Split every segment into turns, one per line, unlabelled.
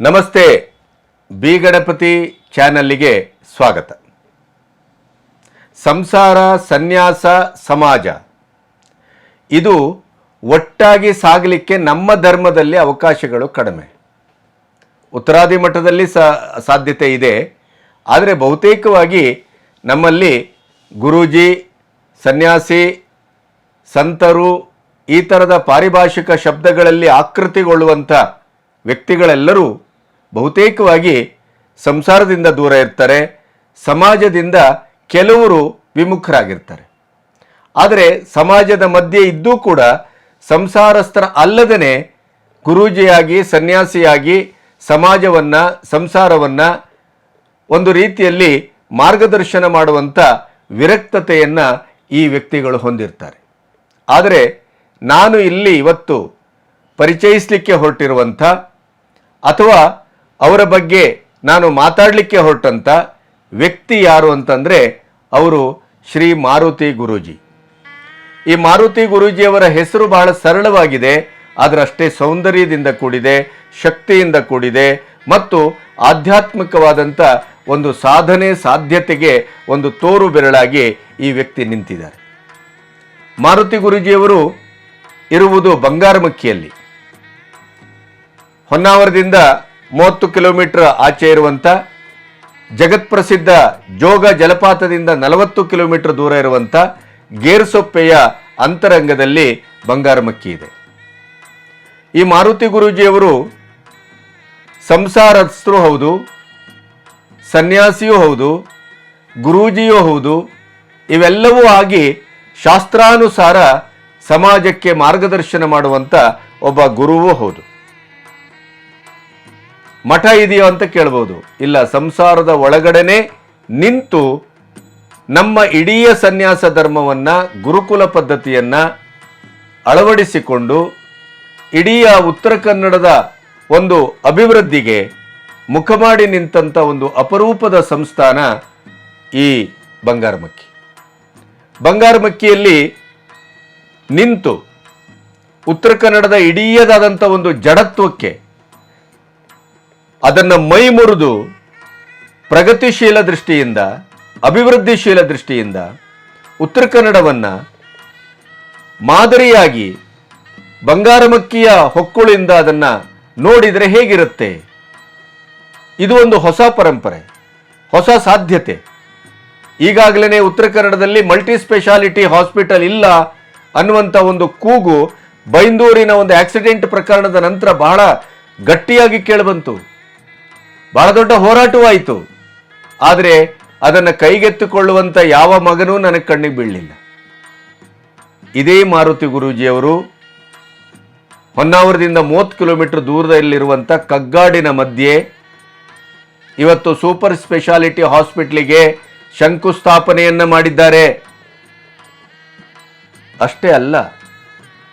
ನಮಸ್ತೆ, ಬಿ ಗಣಪತಿ ಚಾನಲ್ಲಿಗೆ ಸ್ವಾಗತ. ಸಂಸಾರ, ಸನ್ಯಾಸ, ಸಮಾಜ. ಇದು ಒಟ್ಟಾಗಿ ಸಾಗಲಿಕ್ಕೆ ನಮ್ಮ ಧರ್ಮದಲ್ಲಿ ಅವಕಾಶಗಳು ಕಡಿಮೆ. ಉತ್ತರಾದಿ ಮಠದಲ್ಲಿ ಸಾಧ್ಯತೆ ಇದೆ. ಆದರೆ ಬಹುತೇಕವಾಗಿ ನಮ್ಮಲ್ಲಿ ಗುರೂಜಿ, ಸನ್ಯಾಸಿ, ಸಂತರು, ಈ ಥರದ ಪಾರಿಭಾಷಿಕ ಶಬ್ದಗಳಲ್ಲಿ ಆಕೃತಿಗೊಳ್ಳುವಂಥ ವ್ಯಕ್ತಿಗಳೆಲ್ಲರೂ ಬಹುತೇಕವಾಗಿ ಸಂಸಾರದಿಂದ ದೂರ ಇರ್ತಾರೆ, ಸಮಾಜದಿಂದ ಕೆಲವರು ವಿಮುಖರಾಗಿರ್ತಾರೆ. ಆದರೆ ಸಮಾಜದ ಮಧ್ಯೆ ಇದ್ದೂ ಕೂಡ ಸಂಸಾರಸ್ಥರ ಅಲ್ಲದೇ ಗುರೂಜಿಯಾಗಿ, ಸನ್ಯಾಸಿಯಾಗಿ ಸಮಾಜವನ್ನು, ಸಂಸಾರವನ್ನು ಒಂದು ರೀತಿಯಲ್ಲಿ ಮಾರ್ಗದರ್ಶನ ಮಾಡುವಂಥ ವಿರಕ್ತತೆಯನ್ನು ಈ ವ್ಯಕ್ತಿಗಳು ಹೊಂದಿರ್ತಾರೆ. ಆದರೆ ನಾನು ಇಲ್ಲಿ ಇವತ್ತು ಪರಿಚಯಿಸಲಿಕ್ಕೆ ಹೊರಟಿರುವಂಥ ಅಥವಾ ಅವರ ಬಗ್ಗೆ ನಾನು ಮಾತಾಡಲಿಕ್ಕೆ ಹೊರಟಂತ ವ್ಯಕ್ತಿ ಯಾರು ಅಂತಂದರೆ ಅವರು ಶ್ರೀ ಮಾರುತಿ ಗುರೂಜಿ. ಈ ಮಾರುತಿ ಗುರೂಜಿಯವರ ಹೆಸರು ಬಹಳ ಸರಳವಾಗಿದೆ, ಅದರಷ್ಟೇ ಸೌಂದರ್ಯದಿಂದ ಕೂಡಿದೆ, ಶಕ್ತಿಯಿಂದ ಕೂಡಿದೆ ಮತ್ತು ಆಧ್ಯಾತ್ಮಿಕವಾದಂಥ ಒಂದು ಸಾಧನೆ ಸಾಧ್ಯತೆಗೆ ಒಂದು ತೋರು ಬೆರಳಾಗಿ ಈ ವ್ಯಕ್ತಿ ನಿಂತಿದ್ದಾರೆ. ಮಾರುತಿ ಗುರೂಜಿಯವರು ಇರುವುದು ಬಂಗಾರಮಕ್ಕಿಯಲ್ಲಿ. ಹೊನ್ನಾವರದಿಂದ ಮೂವತ್ತು ಕಿಲೋಮೀಟರ್ ಆಚೆ ಇರುವಂಥ ಜಗತ್ಪ್ರಸಿದ್ಧ ಜೋಗ ಜಲಪಾತದಿಂದ ನಲವತ್ತು ಕಿಲೋಮೀಟರ್ ದೂರ ಇರುವಂಥ ಗೇರ್ಸೊಪ್ಪೆಯ ಅಂತರಂಗದಲ್ಲಿ ಬಂಗಾರಮಕ್ಕಿ ಇದೆ. ಈ ಮಾರುತಿ ಗುರೂಜಿಯವರು ಸಂಸಾರಸ್ಥರು ಹೌದು, ಸನ್ಯಾಸಿಯೂ ಹೌದು, ಗುರೂಜಿಯೂ ಹೌದು, ಇವೆಲ್ಲವೂ ಆಗಿ ಶಾಸ್ತ್ರಾನುಸಾರ ಸಮಾಜಕ್ಕೆ ಮಾರ್ಗದರ್ಶನ ಮಾಡುವಂಥ ಒಬ್ಬ ಗುರುವೂ ಹೌದು. ಮಠ ಇದೆಯೋ ಅಂತ ಕೇಳ್ಬೋದು. ಇಲ್ಲ, ಸಂಸಾರದ ಒಳಗಡೆನೆ ನಿಂತು ನಮ್ಮ ಇಡೀ ಸನ್ಯಾಸ ಧರ್ಮವನ್ನು, ಗುರುಕುಲ ಪದ್ಧತಿಯನ್ನು ಅಳವಡಿಸಿಕೊಂಡು ಇಡೀ ಉತ್ತರ ಕನ್ನಡದ ಒಂದು ಅಭಿವೃದ್ಧಿಗೆ ಮುಖ ಮಾಡಿ ನಿಂತಂಥ ಒಂದು ಅಪರೂಪದ ಸಂಸ್ಥಾನ ಈ ಬಂಗಾರಮಕ್ಕಿ. ಬಂಗಾರಮಕ್ಕಿಯಲ್ಲಿ ನಿಂತು ಉತ್ತರ ಕನ್ನಡದ ಇಡೀಯದಾದಂಥ ಒಂದು ಜಡತ್ವಕ್ಕೆ ಅದನ್ನು ಮೈ ಮುರಿದು ಪ್ರಗತಿಶೀಲ ದೃಷ್ಟಿಯಿಂದ, ಅಭಿವೃದ್ಧಿಶೀಲ ದೃಷ್ಟಿಯಿಂದ ಉತ್ತರ ಕನ್ನಡವನ್ನು ಮಾದರಿಯಾಗಿ ಬಂಗಾರಮಕ್ಕಿಯ ಹೊಕ್ಕುಳಿಂದ ಅದನ್ನು ನೋಡಿದರೆ ಹೇಗಿರುತ್ತೆ? ಇದು ಒಂದು ಹೊಸ ಪರಂಪರೆ, ಹೊಸ ಸಾಧ್ಯತೆ. ಈಗಾಗಲೇ ಉತ್ತರ ಕನ್ನಡದಲ್ಲಿ ಮಲ್ಟಿ ಸ್ಪೆಷಾಲಿಟಿ ಹಾಸ್ಪಿಟಲ್ ಇಲ್ಲ ಅನ್ನುವಂಥ ಒಂದು ಕೂಗು ಬೈಂದೂರಿನ ಒಂದು ಆಕ್ಸಿಡೆಂಟ್ ಪ್ರಕರಣದ ನಂತರ ಬಹಳ ಗಟ್ಟಿಯಾಗಿ ಕೇಳಿಬಂತು. ಬಹಳ ದೊಡ್ಡ ಹೋರಾಟವಾಯಿತು. ಆದರೆ ಅದನ್ನು ಕೈಗೆತ್ತಿಕೊಳ್ಳುವಂಥ ಯಾವ ಮಗನೂ ನನಗೆ ಕಣ್ಣಿಗೆ ಬೀಳಲಿಲ್ಲ. ಇದೇ ಮಾರುತಿ ಗುರೂಜಿಯವರು ಹೊನ್ನಾವರದಿಂದ ಮೂವತ್ತು ಕಿಲೋಮೀಟರ್ ದೂರದಲ್ಲಿರುವಂಥ ಕಗ್ಗಾಡಿನ ಮಧ್ಯೆ ಇವತ್ತು ಸೂಪರ್ ಸ್ಪೆಷಾಲಿಟಿ ಹಾಸ್ಪಿಟ್ಲಿಗೆ ಶಂಕುಸ್ಥಾಪನೆಯನ್ನು ಮಾಡಿದ್ದಾರೆ. ಅಷ್ಟೇ ಅಲ್ಲ,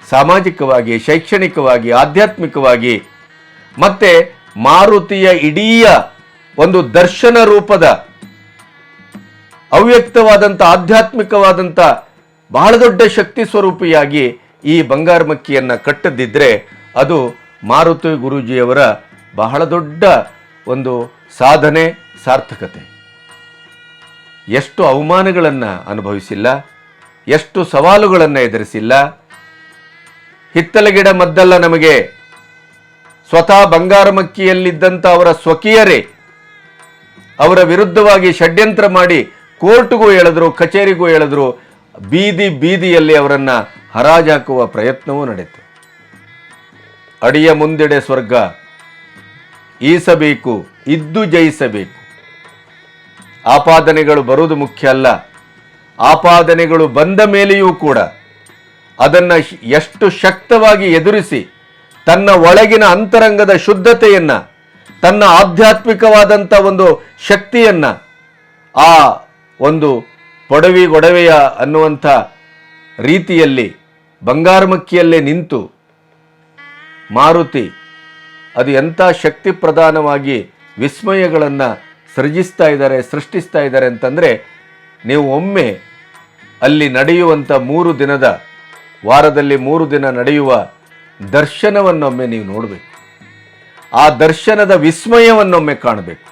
ಸಾಮಾಜಿಕವಾಗಿ, ಶೈಕ್ಷಣಿಕವಾಗಿ, ಆಧ್ಯಾತ್ಮಿಕವಾಗಿ, ಮತ್ತೆ ಮಾರುತಿಯ ಇಡೀ ಒಂದು ದರ್ಶನ ರೂಪದ ಅವ್ಯಕ್ತವಾದಂಥ, ಆಧ್ಯಾತ್ಮಿಕವಾದಂಥ ಬಹಳ ದೊಡ್ಡ ಶಕ್ತಿ ಸ್ವರೂಪಿಯಾಗಿ ಈ ಬಂಗಾರಮಕ್ಕಿಯನ್ನು ಕಟ್ಟದಿದ್ದರೆ ಅದು ಮಾರುತಿ ಗುರೂಜಿಯವರ ಬಹಳ ದೊಡ್ಡ ಒಂದು ಸಾಧನೆ, ಸಾರ್ಥಕತೆ. ಎಷ್ಟು ಅವಮಾನಗಳನ್ನು ಅನುಭವಿಸಿಲ್ಲ, ಎಷ್ಟು ಸವಾಲುಗಳನ್ನು ಎದುರಿಸಿಲ್ಲ. ಹಿತ್ತಲ ಗಿಡ ಮದ್ದಲ್ಲ ನಮಗೆ ಸ್ವತಃ ಬಂಗಾರಮಕ್ಕಿಯಲ್ಲಿದ್ದಂಥ ಅವರ ಸ್ವಕೀಯರೇ, ಅವರ ವಿರುದ್ಧವಾಗಿ ಷಡ್ಯಂತ್ರ ಮಾಡಿ ಕೋರ್ಟ್ಗೂ ಎಳೆದ್ರು, ಕಚೇರಿಗೂ ಎಳೆದ್ರು, ಬೀದಿ ಬೀದಿಯಲ್ಲಿ ಅವರನ್ನು ಹರಾಜಾಕುವ ಪ್ರಯತ್ನವೂ ನಡೆಯಿತು. ಅಡಿಯ ಮುಂದೆಡೆ ಸ್ವರ್ಗ, ಈಸಬೇಕು, ಇದ್ದು ಜಯಿಸಬೇಕು. ಆಪಾದನೆಗಳು ಬರುವುದು ಮುಖ್ಯ ಅಲ್ಲ, ಆಪಾದನೆಗಳು ಬಂದ ಮೇಲೆಯೂ ಕೂಡ ಅದನ್ನು ಎಷ್ಟು ಶಕ್ತವಾಗಿ ಎದುರಿಸಿ ತನ್ನ ಒಳಗಿನ ಅಂತರಂಗದ ಶುದ್ಧತೆಯನ್ನ, ತನ್ನ ಆಧ್ಯಾತ್ಮಿಕವಾದಂಥ ಒಂದು ಶಕ್ತಿಯನ್ನ, ಆ ಒಂದು ಪೊಡವಿ ಗೊಡವೆಯ ಅನ್ನುವಂಥ ರೀತಿಯಲ್ಲಿ ಬಂಗಾರಮಕ್ಕಿಯಲ್ಲೇ ನಿಂತು, ಮಾರುತಿ, ಅದು ಎಂಥ ಶಕ್ತಿ ಪ್ರಧಾನವಾಗಿ ವಿಸ್ಮಯಗಳನ್ನು ಸೃಜಿಸ್ತಾ ಇದ್ದಾರೆ, ಸೃಷ್ಟಿಸ್ತಾ ಇದ್ದಾರೆ ಅಂತಂದರೆ, ನೀವು ಒಮ್ಮೆ ಅಲ್ಲಿ ನಡೆಯುವಂಥ ಮೂರು ದಿನದ, ವಾರದಲ್ಲಿ ಮೂರು ದಿನ ನಡೆಯುವ ದರ್ಶನವನ್ನೊಮ್ಮೆ ನೀವು ನೋಡಬೇಕು. ಆ ದರ್ಶನದ ವಿಸ್ಮಯವನ್ನೊಮ್ಮೆ ಕಾಣಬೇಕು.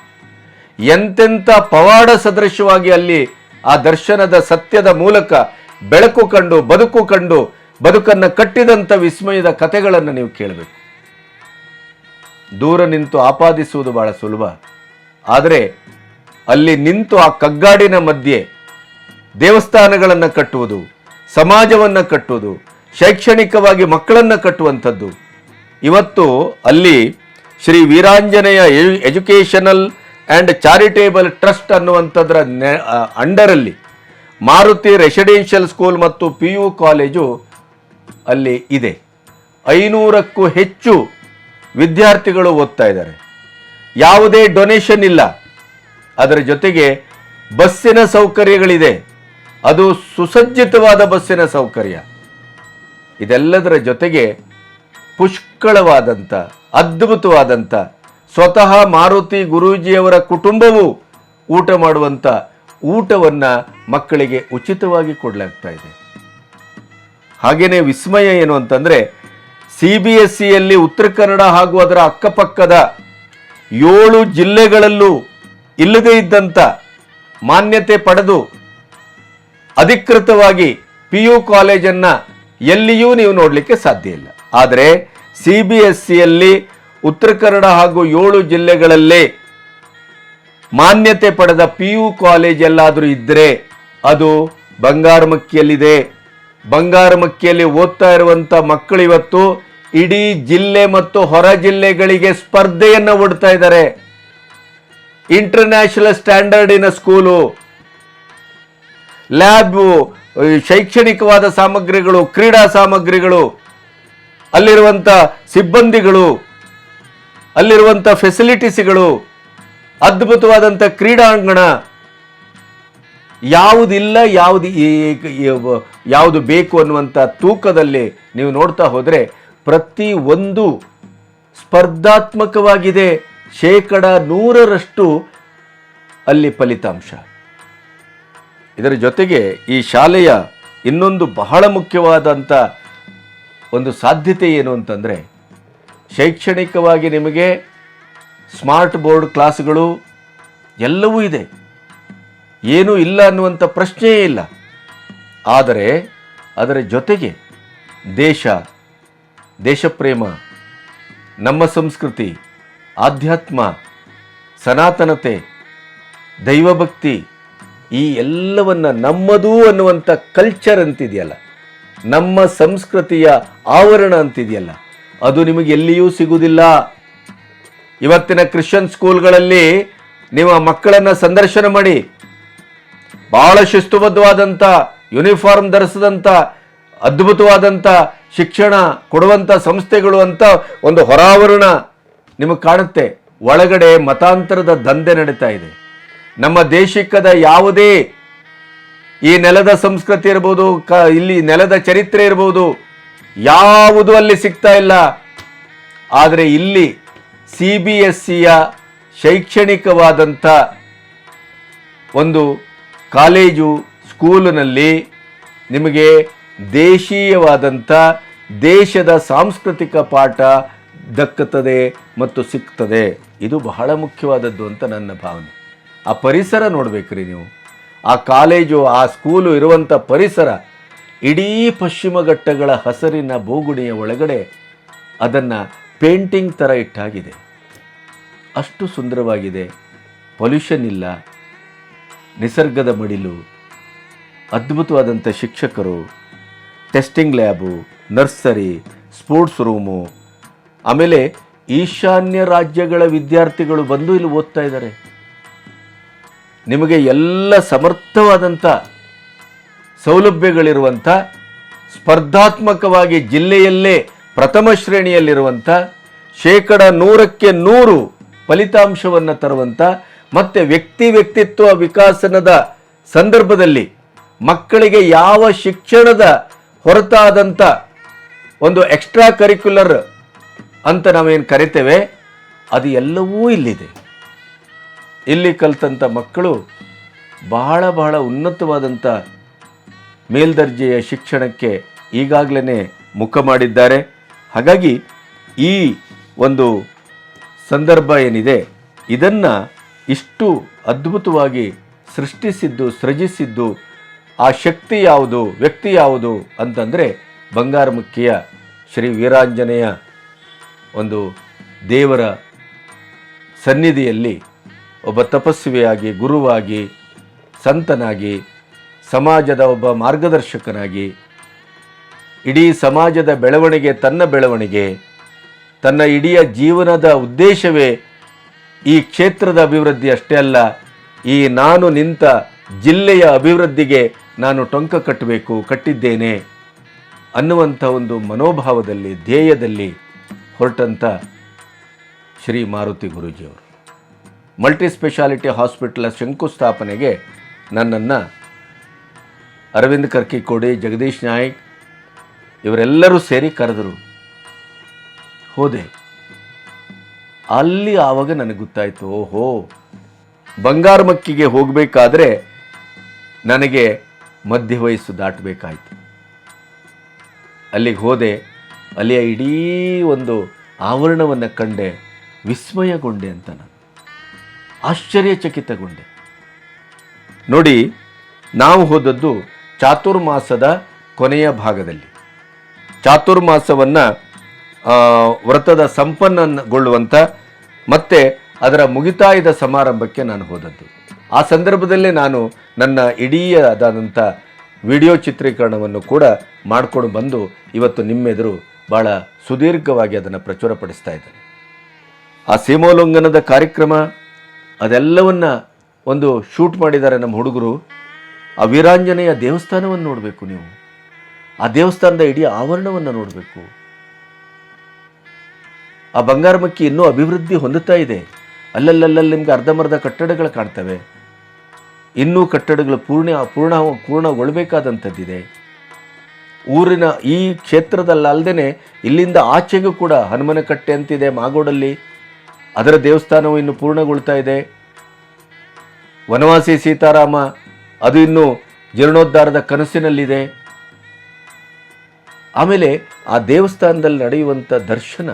ಎಂತೆಂಥ ಪವಾಡ ಸದೃಶವಾಗಿ ಅಲ್ಲಿ ಆ ದರ್ಶನದ ಸತ್ಯದ ಮೂಲಕ ಬೆಳಕು ಕಂಡು, ಬದುಕು ಕಂಡು, ಬದುಕನ್ನು ಕಟ್ಟಿದಂಥ ವಿಸ್ಮಯದ ಕಥೆಗಳನ್ನು ನೀವು ಕೇಳಬೇಕು. ದೂರ ನಿಂತು ಆಪಾದಿಸುವುದು ಬಹಳ ಸುಲಭ. ಆದರೆ ಅಲ್ಲಿ ನಿಂತು ಆ ಕಗ್ಗಾಡಿನ ಮಧ್ಯೆ ದೇವಸ್ಥಾನಗಳನ್ನು ಕಟ್ಟುವುದು, ಸಮಾಜವನ್ನು ಕಟ್ಟುವುದು ಶೈಕ್ಷಣಿಕವಾಗಿ ಮಕ್ಕಳನ್ನು ಕಟ್ಟುವಂಥದ್ದು. ಇವತ್ತು ಅಲ್ಲಿ ಶ್ರೀ ವೀರಾಂಜನೇಯ ಎಜು- ಎಜುಕೇಷನಲ್ ಆ್ಯಂಡ್ ಚಾರಿಟೇಬಲ್ ಟ್ರಸ್ಟ್ ಅನ್ನುವಂಥದ್ರ ಅಂಡರಲ್ಲಿ ಮಾರುತಿ ರೆಸಿಡೆನ್ಷಿಯಲ್ ಸ್ಕೂಲ್ ಮತ್ತು ಪಿ ಯು ಕಾಲೇಜು ಅಲ್ಲಿ ಇದೆ. ಐನೂರಕ್ಕೂ ಹೆಚ್ಚು ವಿದ್ಯಾರ್ಥಿಗಳು ಓದ್ತಾ ಇದ್ದಾರೆ. ಯಾವುದೇ ಡೊನೇಷನ್ ಇಲ್ಲ. ಅದರ ಜೊತೆಗೆ ಬಸ್ಸಿನ ಸೌಕರ್ಯಗಳಿದೆ. ಅದು ಸುಸಜ್ಜಿತವಾದ ಬಸ್ಸಿನ ಸೌಕರ್ಯ. ಇದೆಲ್ಲದರ ಜೊತೆಗೆ ಪುಷ್ಕಳವಾದಂಥ ಅದ್ಭುತವಾದಂಥ ಸ್ವತಃ ಮಾರುತಿ ಗುರೂಜಿಯವರ ಕುಟುಂಬವು ಊಟ ಮಾಡುವಂಥ ಊಟವನ್ನು ಮಕ್ಕಳಿಗೆ ಉಚಿತವಾಗಿ ಕೊಡಲಾಗ್ತಾ ಇದೆ. ಹಾಗೆಯೇ ವಿಸ್ಮಯ ಏನು ಅಂತಂದರೆ, ಸಿ ಬಿ ಎಸ್ ಸಿಯಲ್ಲಿ ಉತ್ತರ ಕನ್ನಡ ಹಾಗೂ ಅದರ ಅಕ್ಕಪಕ್ಕದ ಏಳು ಜಿಲ್ಲೆಗಳಲ್ಲೂ ಇಲ್ಲದೇ ಇದ್ದಂಥ ಮಾನ್ಯತೆ ಪಡೆದು ಅಧಿಕೃತವಾಗಿ ಪಿ ಯು ಕಾಲೇಜನ್ನು ಎಲ್ಲಿಯೂ ನೀವು ನೋಡಲಿಕ್ಕೆ ಸಾಧ್ಯ ಇಲ್ಲ. ಆದರೆ ಸಿ ಬಿ ಎಸ್ ಸಿಯಲ್ಲಿ ಉತ್ತರ ಕನ್ನಡ ಹಾಗೂ ಏಳು ಜಿಲ್ಲೆಗಳಲ್ಲಿ ಮಾನ್ಯತೆ ಪಡೆದ ಪಿ ಯು ಕಾಲೇಜ್ ಎಲ್ಲಾದರೂ ಇದ್ದರೆ ಅದು ಬಂಗಾರಮಕ್ಕಿಯಲ್ಲಿದೆ ಬಂಗಾರಮಕ್ಕಿಯಲ್ಲಿ ಓದ್ತಾ ಇರುವಂಥ ಮಕ್ಕಳು ಇವತ್ತು ಇಡೀ ಜಿಲ್ಲೆ ಮತ್ತು ಹೊರ ಜಿಲ್ಲೆಗಳಿಗೆ ಸ್ಪರ್ಧೆಯನ್ನು ಒಡ್ತಾ ಇದ್ದಾರೆ. ಇಂಟರ್ನ್ಯಾಷನಲ್ ಸ್ಟ್ಯಾಂಡರ್ಡಿನ ಸ್ಕೂಲು ಲ್ಯಾಬು ಶೈಕ್ಷಣಿಕವಾದ ಸಾಮಗ್ರಿಗಳು, ಕ್ರೀಡಾ ಸಾಮಗ್ರಿಗಳು ಅಲ್ಲಿರುವಂಥ ಸಿಬ್ಬಂದಿಗಳು ಅಲ್ಲಿರುವಂಥ ಫೆಸಿಲಿಟೀಸ್ಗಳು ಅದ್ಭುತವಾದಂಥ ಕ್ರೀಡಾಂಗಣ ಯಾವುದಿಲ್ಲ, ಯಾವುದು ಯಾವುದು ಬೇಕು ಅನ್ನುವಂಥ ತೂಕದಲ್ಲಿ ನೀವು ನೋಡ್ತಾ ಹೋದರೆ ಪ್ರತಿ ಒಂದು ಸ್ಪರ್ಧಾತ್ಮಕವಾಗಿದೆ ಶೇಕಡ ನೂರರಷ್ಟು ಅಲ್ಲಿ ಫಲಿತಾಂಶ. ಇದರ ಜೊತೆಗೆ ಈ ಶಾಲೆಯ ಇನ್ನೊಂದು ಬಹಳ ಮುಖ್ಯವಾದಂಥ ಒಂದು ಸಾಧ್ಯತೆ ಏನು ಅಂತಂದರೆ, ಶೈಕ್ಷಣಿಕವಾಗಿ ನಿಮಗೆ ಸ್ಮಾರ್ಟ್ ಬೋರ್ಡ್ ಕ್ಲಾಸ್ಗಳು ಎಲ್ಲವೂ ಇದೆ. ಏನೂ ಇಲ್ಲ ಅನ್ನುವಂಥ ಪ್ರಶ್ನೆಯೇ ಇಲ್ಲ. ಆದರೆ ಅದರ ಜೊತೆಗೆ ದೇಶ, ದೇಶಪ್ರೇಮ, ನಮ್ಮ ಸಂಸ್ಕೃತಿ, ಆಧ್ಯಾತ್ಮ, ಸನಾತನತೆ, ದೈವಭಕ್ತಿ ಈ ಎಲ್ಲವನ್ನ ನಮ್ಮದು ಅನ್ನುವಂಥ ಕಲ್ಚರ್ ಅಂತಿದೆಯಲ್ಲ, ನಮ್ಮ ಸಂಸ್ಕೃತಿಯ ಆವರಣ ಅಂತಿದೆಯಲ್ಲ, ಅದು ನಿಮಗೆ ಎಲ್ಲಿಯೂ ಸಿಗುವುದಿಲ್ಲ. ಇವತ್ತಿನ ಕ್ರಿಶ್ಚಿಯನ್ ಸ್ಕೂಲ್ಗಳಲ್ಲಿ ನಿಮ್ಮ ಮಕ್ಕಳನ್ನು ಸಂದರ್ಶನ ಮಾಡಿ, ಬಹಳ ಶಿಸ್ತುಬದ್ಧವಾದಂಥ ಯೂನಿಫಾರ್ಮ್ ಧರಿಸಿದಂಥ ಅದ್ಭುತವಾದಂಥ ಶಿಕ್ಷಣ ಕೊಡುವಂಥ ಸಂಸ್ಥೆಗಳು ಅಂತ ಒಂದು ಹೊರಾವರಣ ನಿಮಗೆ ಕಾಣುತ್ತೆ. ಒಳಗಡೆ ಮತಾಂತರದ ದಂಧೆ ನಡೀತಾ ಇದೆ. ನಮ್ಮ ದೇಶಿಕದ ಯಾವುದೇ ಈ ನೆಲದ ಸಂಸ್ಕೃತಿ ಇರ್ಬೋದು, ಕ, ಇಲ್ಲಿ ನೆಲದ ಚರಿತ್ರೆ ಇರ್ಬೋದು, ಯಾವುದು ಅಲ್ಲಿ ಸಿಗ್ತಾ ಇಲ್ಲ. ಆದರೆ ಇಲ್ಲಿ ಸಿ ಬಿ ಎಸ್ ಸಿಯ ಶೈಕ್ಷಣಿಕವಾದಂಥ ಒಂದು ಕಾಲೇಜು, ಸ್ಕೂಲಿನಲ್ಲಿ ನಿಮಗೆ ದೇಶೀಯವಾದಂಥ ದೇಶದ ಸಾಂಸ್ಕೃತಿಕ ಪಾಠ ದಕ್ಕುತ್ತದೆ ಮತ್ತು ಸಿಗ್ತದೆ. ಇದು ಬಹಳ ಮುಖ್ಯವಾದದ್ದು ಅಂತ ನನ್ನ ಭಾವನೆ. ಆ ಪರಿಸರ ನೋಡ್ಬೇಕ್ರಿ ನೀವು. ಆ ಕಾಲೇಜು, ಆ ಸ್ಕೂಲು ಇರುವಂಥ ಪರಿಸರ ಇಡೀ ಪಶ್ಚಿಮ ಘಟ್ಟಗಳ ಹಸರಿನ ಬೋಗುಣಿಯ ಒಳಗಡೆ ಅದನ್ನು ಪೇಂಟಿಂಗ್ ಥರ ಇಟ್ಟಾಗಿದೆ. ಅಷ್ಟು ಸುಂದರವಾಗಿದೆ. ಪೊಲ್ಯೂಷನ್ ಇಲ್ಲ. ನಿಸರ್ಗದ ಮಡಿಲು. ಅದ್ಭುತವಾದಂಥ ಶಿಕ್ಷಕರು testing lab nursery sports room ಆಮೇಲೆ ಈಶಾನ್ಯ ರಾಜ್ಯಗಳ ವಿದ್ಯಾರ್ಥಿಗಳು ಬಂದು ಇಲ್ಲಿ ಓದ್ತಾ ಇದ್ದಾರೆ. ನಿಮಗೆ ಎಲ್ಲ ಸಮರ್ಥವಾದಂಥ ಸೌಲಭ್ಯಗಳಿರುವಂಥ ಸ್ಪರ್ಧಾತ್ಮಕವಾಗಿ ಜಿಲ್ಲೆಯಲ್ಲೇ ಪ್ರಥಮ ಶ್ರೇಣಿಯಲ್ಲಿರುವಂಥ ಶೇಕಡ ನೂರಕ್ಕೆ ನೂರು ಫಲಿತಾಂಶವನ್ನು ತರುವಂಥ ಮತ್ತು ವ್ಯಕ್ತಿ ವ್ಯಕ್ತಿತ್ವ ವಿಕಾಸನದ ಸಂದರ್ಭದಲ್ಲಿ ಮಕ್ಕಳಿಗೆ ಯಾವ ಶಿಕ್ಷಣದ ಹೊರತಾದಂಥ ಒಂದು ಎಕ್ಸ್ಟ್ರಾ ಕರಿಕ್ಯುಲರ್ ಅಂತ ನಾವೇನು ಕರಿತೇವೆ, ಅದು ಎಲ್ಲವೂ ಇಲ್ಲಿದೆ. ಇಲ್ಲಿ ಕಲಿತಂಥ ಮಕ್ಕಳು ಬಹಳ ಬಹಳ ಉನ್ನತವಾದಂಥ ಮೇಲ್ದರ್ಜೆಯ ಶಿಕ್ಷಣಕ್ಕೆ ಈಗಾಗಲೇ ಮುಖ ಮಾಡಿದ್ದಾರೆ. ಹಾಗಾಗಿ ಈ ಒಂದು ಸಂದರ್ಭ ಏನಿದೆ, ಇದನ್ನು ಇಷ್ಟು ಅದ್ಭುತವಾಗಿ ಸೃಷ್ಟಿಸಿದ್ದು, ಸೃಜಿಸಿದ್ದು, ಆ ಶಕ್ತಿ ಯಾವುದು, ವ್ಯಕ್ತಿ ಯಾವುದು ಅಂತಂದರೆ ಬಂಗಾರಮುಖಿಯ ಶ್ರೀ ವೀರಾಂಜನೇಯ ಒಂದು ದೇವರ ಸನ್ನಿಧಿಯಲ್ಲಿ ಒಬ್ಬ ತಪಸ್ವಿಯಾಗಿ, ಗುರುವಾಗಿ, ಸಂತನಾಗಿ, ಸಮಾಜದ ಒಬ್ಬ ಮಾರ್ಗದರ್ಶಕನಾಗಿ, ಇಡೀ ಸಮಾಜದ ಬೆಳವಣಿಗೆ ತನ್ನ ಬೆಳವಣಿಗೆ, ತನ್ನ ಇಡೀ ಜೀವನದ ಉದ್ದೇಶವೇ ಈ ಕ್ಷೇತ್ರದ ಅಭಿವೃದ್ಧಿ ಅಷ್ಟೇ ಅಲ್ಲ, ಈ ನಾನು ನಿಂತ ಜಿಲ್ಲೆಯ ಅಭಿವೃದ್ಧಿಗೆ ನಾನು ಟೊಂಕ ಕಟ್ಟಬೇಕು, ಕಟ್ಟಿದ್ದೇನೆ ಅನ್ನುವಂಥ ಒಂದು ಮನೋಭಾವದಲ್ಲಿ, ಧ್ಯೇಯದಲ್ಲಿ ಹೊರಟಂಥ ಶ್ರೀ ಮಾರುತಿ ಗುರೂಜಿಯವರು. ಮಲ್ಟಿ ಸ್ಪೆಷಾಲಿಟಿ ಹಾಸ್ಪಿಟಲ್ ಶಂಕುಸ್ಥಾಪನೆಗೆ ನನ್ನನ್ನು ಅರವಿಂದ್ ಕರ್ಕಿಕೋಡಿ, ಜಗದೀಶ್ ನಾಯ್ಕ್ ಇವರೆಲ್ಲರೂ ಸೇರಿ ಕರೆದರು. ಹೋದೆ. ಅಲ್ಲಿ ಆವಾಗ ನನಗೆ ಗೊತ್ತಾಯಿತು, ಓಹೋ ಬಂಗಾರಮಕ್ಕಿಗೆ ಹೋಗಬೇಕಾದ್ರೆ ನನಗೆ ಮಧ್ಯ ವಯಸ್ಸು ದಾಟಬೇಕಾಯಿತು. ಅಲ್ಲಿಗೆ ಹೋದೆ. ಅಲ್ಲಿಯ ಇಡೀ ಒಂದು ಆವರಣವನ್ನು ಕಂಡೆ ವಿಸ್ಮಯಗೊಂಡೆ ಅಂತ ನಾನು. ಆಶ್ಚರ್ಯಚಕಿತಗೊಂಡೆ. ನೋಡಿ, ನಾವು ಹೋದದ್ದು ಚಾತುರ್ಮಾಸದ ಕೊನೆಯ ಭಾಗದಲ್ಲಿ. ಚಾತುರ್ಮಾಸವನ್ನು ವ್ರತದ ಸಂಪನ್ನಗೊಳ್ಳುವಂಥ ಮತ್ತೆ ಅದರ ಮುಗಿತಾಯದ ಸಮಾರಂಭಕ್ಕೆ ನಾನು ಹೋದದ್ದು. ಆ ಸಂದರ್ಭದಲ್ಲೇ ನಾನು ನನ್ನ ಇಡೀಯಾದಂಥ ವಿಡಿಯೋ ಚಿತ್ರೀಕರಣವನ್ನು ಕೂಡ ಮಾಡಿಕೊಂಡು ಬಂದು ಇವತ್ತು ನಿಮ್ಮೆದುರು ಭಾಳ ಸುದೀರ್ಘವಾಗಿ ಅದನ್ನು ಪ್ರಚುರಪಡಿಸ್ತಾ ಇದ್ದೇನೆ. ಆ ಸೀಮೋಲ್ಲಂಘನದ ಕಾರ್ಯಕ್ರಮ ಅದೆಲ್ಲವನ್ನ ಒಂದು ಶೂಟ್ ಮಾಡಿದ್ದಾರೆ ನಮ್ಮ ಹುಡುಗರು. ಆ ವೀರಾಂಜನೇಯ ದೇವಸ್ಥಾನವನ್ನು ನೋಡಬೇಕು ನೀವು. ಆ ದೇವಸ್ಥಾನದ ಇಡೀ ಆವರಣವನ್ನು ನೋಡಬೇಕು. ಆ ಬಂಗಾರಮಕ್ಕಿ ಇನ್ನೂ ಅಭಿವೃದ್ಧಿ ಹೊಂದುತ್ತಾ ಇದೆ. ಅಲ್ಲಲ್ಲಲ್ಲಲ್ಲಿ ನಿಮ್ಗೆ ಅರ್ಧಂಬರ್ಧ ಕಟ್ಟಡಗಳು ಕಾಣ್ತವೆ. ಇನ್ನೂ ಕಟ್ಟಡಗಳು ಪೂರ್ಣ ಪೂರ್ಣ, ಪೂರ್ಣಗೊಳ್ಳಬೇಕಾದಂಥದ್ದಿದೆ. ಊರಿನ ಈ ಕ್ಷೇತ್ರದಲ್ಲದೆ ಇಲ್ಲಿಂದ ಆಚೆಗೂ ಕೂಡ ಹನುಮನಕಟ್ಟೆ ಅಂತಿದೆ ಮಾಗೋಡಲ್ಲಿ. ಅದರ ದೇವಸ್ಥಾನವು ಇನ್ನು ಪೂರ್ಣಗೊಳ್ತಾ ಇದೆ. ವನವಾಸಿ ಸೀತಾರಾಮ, ಅದು ಇನ್ನು ಜೀರ್ಣೋದ್ಧಾರದ ಕನಸಿನಲ್ಲಿದೆ. ಆಮೇಲೆ ಆ ದೇವಸ್ಥಾನದಲ್ಲಿ ನಡೆಯುವಂಥ ದರ್ಶನ.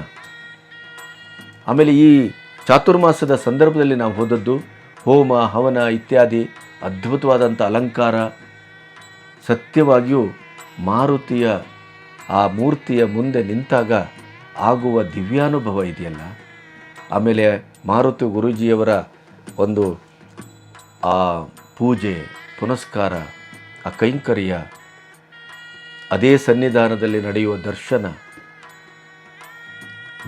ಆಮೇಲೆ ಈ ಚಾತುರ್ಮಾಸದ ಸಂದರ್ಭದಲ್ಲಿ ನಾವು ಹೋದದ್ದು, ಹೋಮ, ಹವನ ಇತ್ಯಾದಿ ಅದ್ಭುತವಾದಂಥ ಅಲಂಕಾರ. ಸತ್ಯವಾಗಿಯೂ ಮಾರುತಿಯ ಆ ಮೂರ್ತಿಯ ಮುಂದೆ ನಿಂತಾಗ ಆಗುವ ದಿವ್ಯಾನುಭವ ಇದೆಯಲ್ಲ? ಆಮೇಲೆ ಮಾರುತಿ ಗುರೂಜಿಯವರ ಒಂದು, ಆ, ಪೂಜೆ, ಪುನಸ್ಕಾರ, ಆ ಕೈಂಕರ್ಯ, ಅದೇ ಸನ್ನಿಧಾನದಲ್ಲಿ ನಡೆಯುವ ದರ್ಶನ,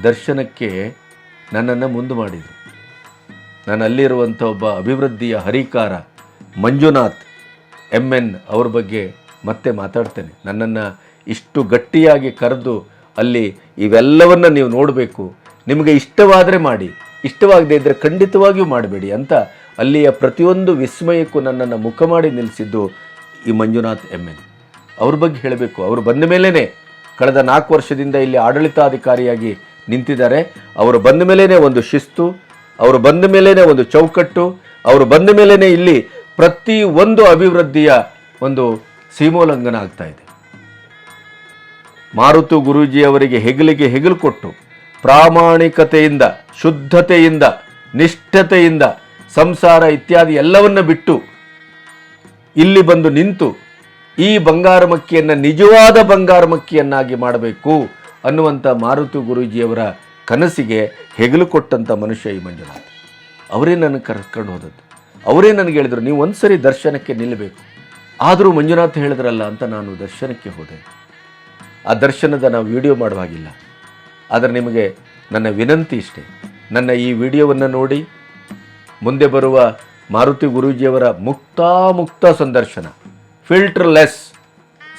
ದರ್ಶನಕ್ಕೆ ನನ್ನನ್ನು ಮುಂದೆ ಮಾಡಿದರು. ನಾನು ಅಲ್ಲಿರುವಂಥ ಒಬ್ಬ ಅಭಿವೃದ್ಧಿಯ ಹರಿಕಾರ ಮಂಜುನಾಥ್ ಎಂ ಎನ್ ಅವ್ರ ಬಗ್ಗೆ ಮತ್ತೆ ಮಾತಾಡ್ತೇನೆ. ನನ್ನನ್ನು ಇಷ್ಟು ಗಟ್ಟಿಯಾಗಿ ಕರೆದು ಅಲ್ಲಿ ಇವೆಲ್ಲವನ್ನು ನೀವು ನೋಡಬೇಕು. ನಿಮಗೆ ಇಷ್ಟವಾದರೆ ಮಾಡಿ, ಇಷ್ಟವಾಗದೇ ಇದ್ದರೆ ಖಂಡಿತವಾಗಿಯೂ ಮಾಡಬೇಡಿ ಅಂತ ಅಲ್ಲಿಯ ಪ್ರತಿಯೊಂದು ವಿಸ್ಮಯಕ್ಕೂ ನನ್ನನ್ನು ಮುಖ ಮಾಡಿ ನಿಲ್ಲಿಸಿದ್ದು ಈ ಮಂಜುನಾಥ್ ಎಂ ಎನ್ ಅವ್ರ ಬಗ್ಗೆ ಹೇಳಬೇಕು. ಅವರು ಬಂದ ಮೇಲೇ ಕಳೆದ ನಾಲ್ಕು ವರ್ಷದಿಂದ ಇಲ್ಲಿ ಆಡಳಿತಾಧಿಕಾರಿಯಾಗಿ ನಿಂತಿದ್ದಾರೆ. ಅವರು ಬಂದ ಮೇಲೇ ಒಂದು ಶಿಸ್ತು, ಅವರು ಬಂದ ಮೇಲೇ ಒಂದು ಚೌಕಟ್ಟು, ಅವರು ಬಂದ ಮೇಲೇ ಇಲ್ಲಿ ಪ್ರತಿ ಒಂದು ಅಭಿವೃದ್ಧಿಯ ಒಂದು ಸೀಮೋಲ್ಲಂಘನ ಆಗ್ತಾ ಇದೆ. ಮಾರುತು ಗುರೂಜಿ ಅವರಿಗೆ ಹೆಗಲಿಗೆ ಹೆಗಲು ಕೊಟ್ಟು ಪ್ರಾಮಾಣಿಕತೆಯಿಂದ, ಶುದ್ಧತೆಯಿಂದ, ನಿಷ್ಠತೆಯಿಂದ ಸಂಸಾರ ಇತ್ಯಾದಿ ಎಲ್ಲವನ್ನ ಬಿಟ್ಟು ಇಲ್ಲಿ ಬಂದು ನಿಂತು ಈ ಬಂಗಾರ ಮಕ್ಕಿಯನ್ನು ನಿಜವಾದ ಬಂಗಾರ ಮಕ್ಕಿಯನ್ನಾಗಿ ಮಾಡಬೇಕು ಅನ್ನುವಂಥ ಮಾರುತಿ ಗುರೂಜಿಯವರ ಕನಸಿಗೆ ಹೆಗಲು ಕೊಟ್ಟಂಥ ಮನುಷ್ಯ ಈ ಮಂಜುನಾಥ್. ಅವರೇ ನನಗೆ ಕರ್ಕೊಂಡು ಹೋದದ್ದು. ಅವರೇ ನನಗೆ ಹೇಳಿದರು, ನೀವು ಒಂದು ಸರಿ ದರ್ಶನಕ್ಕೆ ನಿಲ್ಲಬೇಕು ಆದರೂ ಮಂಜುನಾಥ್ ಹೇಳಿದ್ರಲ್ಲ ಅಂತ ನಾನು ದರ್ಶನಕ್ಕೆ ಹೋದೆ. ಆ ದರ್ಶನದ ನಾವು ವಿಡಿಯೋ ಮಾಡುವಾಗಿಲ್ಲ. ಆದರೆ ನಿಮಗೆ ನನ್ನ ವಿನಂತಿ ಇಷ್ಟೇ. ನನ್ನ ಈ ವಿಡಿಯೋವನ್ನು ನೋಡಿ ಮುಂದೆ ಬರುವ ಮಾರುತಿ ಗುರೂಜಿಯವರ ಮುಕ್ತಾಮುಕ್ತ ಸಂದರ್ಶನ ಫಿಲ್ಟರ್ಲೆಸ್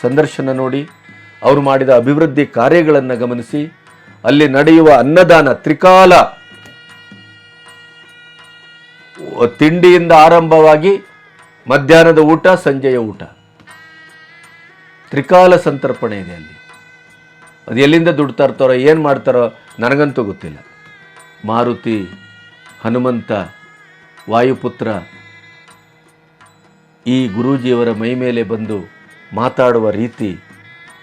ಸಂದರ್ಶನ ನೋಡಿ, ಅವರು ಮಾಡಿದ ಅಭಿವೃದ್ಧಿ ಕಾರ್ಯಗಳನ್ನು ಗಮನಿಸಿ, ಅಲ್ಲಿ ನಡೆಯುವ ಅನ್ನದಾನ ತ್ರಿಕಾಲ ತಿಂಡಿಯಿಂದ ಆರಂಭವಾಗಿ ಮಧ್ಯಾಹ್ನದ ಊಟ, ಸಂಜೆಯ ಊಟ. ತ್ರಿಕಾಲ ಸಂತರ್ಪಣೆ ಇದೆ ಅಲ್ಲಿ. ಅದು ಎಲ್ಲಿಂದ ದುಡ್ಡು ತರ್ತಾರೋ, ಏನು ಮಾಡ್ತಾರೋ ನನಗಂತೂ ಗೊತ್ತಿಲ್ಲ. ಮಾರುತಿ, ಹನುಮಂತ, ವಾಯುಪುತ್ರ ಈ ಗುರೂಜಿಯವರ ಮೈ ಮೇಲೆ ಬಂದು ಮಾತಾಡುವ ರೀತಿ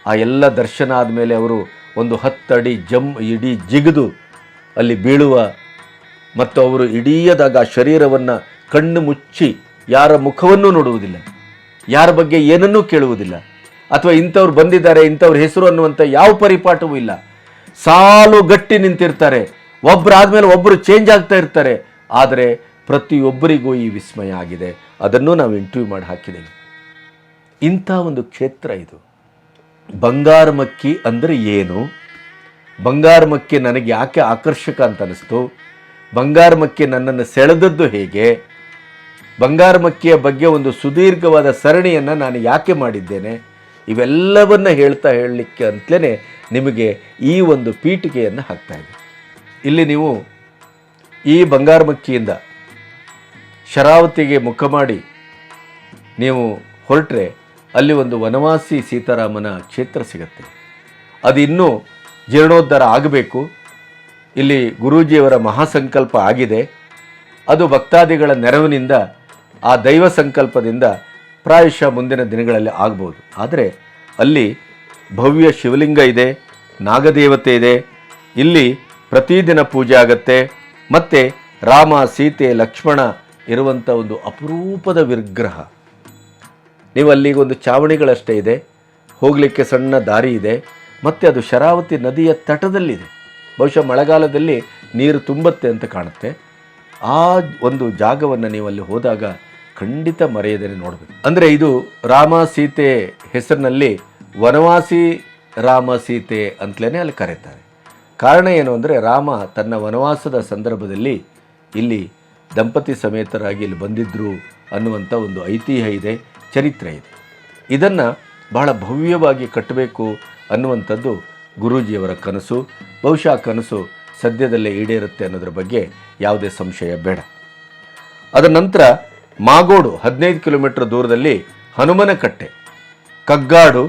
ಆ ಎಲ್ಲ ದರ್ಶನ ಆದಮೇಲೆ ಅವರು ಒಂದು ಹತ್ತಡಿ ಜಮ್ ಇಡೀ ಜಿಗಿದು ಅಲ್ಲಿ ಬೀಳುವ ಮತ್ತು ಅವರು ಇಡೀಯದಾಗ ಆ ಶರೀರವನ್ನು ಕಣ್ಣು ಮುಚ್ಚಿ ಯಾರ ಮುಖವನ್ನೂ ನೋಡುವುದಿಲ್ಲ, ಯಾರ ಬಗ್ಗೆ ಏನನ್ನೂ ಕೇಳುವುದಿಲ್ಲ. ಅಥವಾ ಇಂಥವ್ರು ಬಂದಿದ್ದಾರೆ, ಇಂಥವ್ರ ಹೆಸರು ಅನ್ನುವಂಥ ಯಾವ ಪರಿಪಾಠವೂ ಇಲ್ಲ. ಸಾಲು ಗಟ್ಟಿ ನಿಂತಿರ್ತಾರೆ. ಒಬ್ಬರಾದ್ಮೇಲೆ ಒಬ್ಬರು ಚೇಂಜ್ ಆಗ್ತಾ ಇರ್ತಾರೆ. ಆದರೆ ಪ್ರತಿಯೊಬ್ಬರಿಗೂ ಈ ವಿಸ್ಮಯ ಆಗಿದೆ. ಅದನ್ನು ನಾವು ಇಂಟರ್ವ್ಯೂ ಮಾಡಿ ಹಾಕಿದ್ದೇವೆ ಇಂಥ ಒಂದು ಕ್ಷೇತ್ರ ಇದು. ಬಂಗಾರಮಕ್ಕಿ ಅಂದರೆ ಏನು? ಬಂಗಾರಮಕ್ಕಿ ನನಗೆ ಯಾಕೆ ಆಕರ್ಷಕ ಅಂತ ಅನಿಸ್ತು? ಬಂಗಾರಮಕ್ಕಿ ನನ್ನನ್ನು ಸೆಳೆದದ್ದು ಹೇಗೆ? ಬಂಗಾರಮಕ್ಕಿಯ ಬಗ್ಗೆ ಒಂದು ಸುದೀರ್ಘವಾದ ಸರಣಿಯನ್ನು ನಾನು ಯಾಕೆ ಮಾಡಿದ್ದೇನೆ? ಇವೆಲ್ಲವನ್ನ ಹೇಳ್ತಾ ಹೇಳಲಿಕ್ಕೆ ಅಂತಲೇ ನಿಮಗೆ ಈ ಒಂದು ಪೀಠಿಕೆಯನ್ನು ಹಾಕ್ತಾ ಇದೆ ಇಲ್ಲಿ ನೀವು ಈ ಬಂಗಾರಮಕ್ಕಿಯಿಂದ ಶರಾವತಿಗೆ ಮುಖ ಮಾಡಿ ನೀವು ಹೊರಟ್ರೆ ಅಲ್ಲಿ ಒಂದು ವನವಾಸಿ ಸೀತಾರಾಮನ ಕ್ಷೇತ್ರ ಸಿಗುತ್ತೆ. ಅದು ಇನ್ನೂ ಜೀರ್ಣೋದ್ಧಾರ ಆಗಬೇಕು. ಇಲ್ಲಿ ಗುರೂಜಿಯವರ ಮಹಾಸಂಕಲ್ಪ ಆಗಿದೆ. ಅದು ಭಕ್ತಾದಿಗಳ ನೆರವಿನಿಂದ, ಆ ದೈವ ಸಂಕಲ್ಪದಿಂದ ಪ್ರಾಯಶಃ ಮುಂದಿನ ದಿನಗಳಲ್ಲಿ ಆಗ್ಬೋದು. ಆದರೆ ಅಲ್ಲಿ ಭವ್ಯ ಶಿವಲಿಂಗ ಇದೆ, ನಾಗದೇವತೆ ಇದೆ. ಇಲ್ಲಿ ಪ್ರತಿದಿನ ಪೂಜೆ ಆಗತ್ತೆ. ಮತ್ತು ರಾಮ, ಸೀತೆ, ಲಕ್ಷ್ಮಣ ಇರುವಂಥ ಒಂದು ಅಪರೂಪದ ವಿಗ್ರಹ. ನೀವು ಅಲ್ಲಿಗೆ ಒಂದು ಚಾವಣಿಗಳಷ್ಟೇ ಇದೆ. ಹೋಗಲಿಕ್ಕೆ ಸಣ್ಣ ದಾರಿ ಇದೆ. ಮತ್ತು ಅದು ಶರಾವತಿ ನದಿಯ ತಟದಲ್ಲಿದೆ. ಬಹುಶಃ ಮಳೆಗಾಲದಲ್ಲಿ ನೀರು ತುಂಬತ್ತೆ ಅಂತ ಕಾಣುತ್ತೆ. ಆ ಒಂದು ಜಾಗವನ್ನು ನೀವು ಅಲ್ಲಿ ಹೋದಾಗ ಖಂಡಿತ ಮರೆಯದೇ ನೋಡಬೇಕು. ಅಂದರೆ ಇದು ರಾಮ ಸೀತೆ ಹೆಸರಿನಲ್ಲಿ ವನವಾಸಿ ರಾಮ ಸೀತೆ ಅಂತಲೇ ಅಲ್ಲಿ ಕರೀತಾರೆ. ಕಾರಣ ಏನು ಅಂದರೆ ರಾಮ ತನ್ನ ವನವಾಸದ ಸಂದರ್ಭದಲ್ಲಿ ಇಲ್ಲಿ ದಂಪತಿ ಸಮೇತರಾಗಿ ಇಲ್ಲಿ ಬಂದಿದ್ದರು ಅನ್ನುವಂಥ ಒಂದು ಐತಿಹ್ಯ ಇದೆ, ಚರಿತ್ರೆ ಇದೆ. ಇದನ್ನು ಬಹಳ ಭವ್ಯವಾಗಿ ಕಟ್ಟಬೇಕು ಅನ್ನುವಂಥದ್ದು ಗುರೂಜಿಯವರ ಕನಸು. ಬಹುಶಃ ಕನಸು ಸದ್ಯದಲ್ಲೇ ಈಡೇರುತ್ತೆ ಅನ್ನೋದ್ರ ಬಗ್ಗೆ ಯಾವುದೇ ಸಂಶಯ ಬೇಡ. ಅದರ ನಂತರ ಮಾಗೋಡು ಹದಿನೈದು ಕಿಲೋಮೀಟರ್ ದೂರದಲ್ಲಿ ಹನುಮನಕಟ್ಟೆ. ಕಗ್ಗಾಡು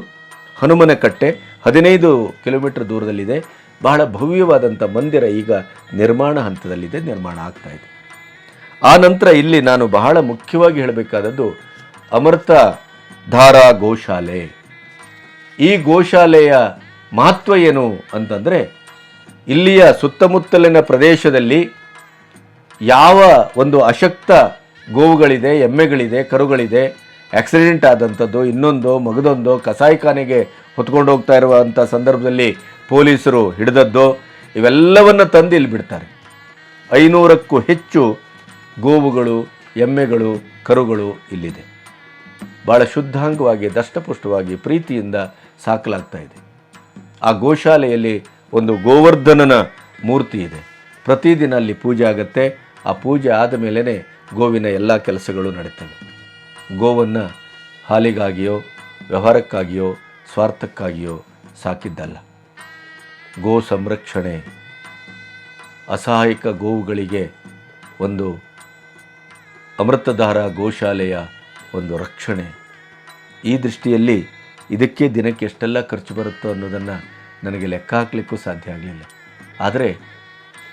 ಹನುಮನಕಟ್ಟೆ ಹದಿನೈದು ಕಿಲೋಮೀಟರ್ ದೂರದಲ್ಲಿದೆ. ಬಹಳ ಭವ್ಯವಾದಂಥ ಮಂದಿರ ಈಗ ನಿರ್ಮಾಣ ಹಂತದಲ್ಲಿದೆ, ನಿರ್ಮಾಣ ಆಗ್ತಾ ಇದೆ. ಆ ನಂತರ ಇಲ್ಲಿ ನಾನು ಬಹಳ ಮುಖ್ಯವಾಗಿ ಹೇಳಬೇಕಾದದ್ದು ಅಮೃತ ಧಾರಾ ಗೋಶಾಲೆ. ಈ ಗೋಶಾಲೆಯ ಮಹತ್ವ ಏನು ಅಂತಂದರೆ ಇಲ್ಲಿಯ ಸುತ್ತಮುತ್ತಲಿನ ಪ್ರದೇಶದಲ್ಲಿ ಯಾವ ಒಂದು ಅಶಕ್ತ ಗೋವುಗಳಿದೆ, ಎಮ್ಮೆಗಳಿದೆ, ಕರುಗಳಿದೆ. ಆಕ್ಸಿಡೆಂಟ್ ಆದಂಥದ್ದು, ಇನ್ನೊಂದು, ಮಗದೊಂದು, ಕಸಾಯಿಖಾನೆಗೆ ಹೊತ್ಕೊಂಡು ಹೋಗ್ತಾ ಇರುವಂಥ ಸಂದರ್ಭದಲ್ಲಿ ಪೊಲೀಸರು ಹಿಡಿದದ್ದು, ಇವೆಲ್ಲವನ್ನು ತಂದು ಇಲ್ಲಿ ಬಿಡ್ತಾರೆ. ಐನೂರಕ್ಕೂ ಹೆಚ್ಚು ಗೋವುಗಳು, ಎಮ್ಮೆಗಳು, ಕರುಗಳು ಇಲ್ಲಿದೆ. ಭಾಳ ಶುದ್ಧಾಂಗವಾಗಿ, ದಷ್ಟಪುಷ್ಟವಾಗಿ, ಪ್ರೀತಿಯಿಂದ ಸಾಕಲಾಗ್ತಾ ಇದೆ. ಆ ಗೋಶಾಲೆಯಲ್ಲಿ ಒಂದು ಗೋವರ್ಧನನ ಮೂರ್ತಿ ಇದೆ. ಪ್ರತಿದಿನ ಅಲ್ಲಿ ಪೂಜೆ ಆಗುತ್ತೆ. ಆ ಪೂಜೆ ಆದ ಮೇಲೇ ಗೋವಿನ ಎಲ್ಲ ಕೆಲಸಗಳು ನಡೀತವೆ. ಗೋವನ್ನು ಹಾಲಿಗಾಗಿಯೋ, ವ್ಯವಹಾರಕ್ಕಾಗಿಯೋ, ಸ್ವಾರ್ಥಕ್ಕಾಗಿಯೋ ಸಾಕಿದ್ದಲ್ಲ. ಗೋ ಸಂರಕ್ಷಣೆ ಅಸಹಾಯಕ ಗೋವುಗಳಿಗೆ ಒಂದು ಅಮೃತಧಾರ ಗೋಶಾಲೆಯ ಒಂದು ರಕ್ಷಣೆ. ಈ ದೃಷ್ಟಿಯಲ್ಲಿ ಇದಕ್ಕೆ ದಿನಕ್ಕೆ ಎಷ್ಟೆಲ್ಲ ಖರ್ಚು ಬರುತ್ತೋ ಅನ್ನೋದನ್ನು ನನಗೆ ಲೆಕ್ಕ ಹಾಕಲಿಕ್ಕೂ ಸಾಧ್ಯ ಆಗಲಿಲ್ಲ. ಆದರೆ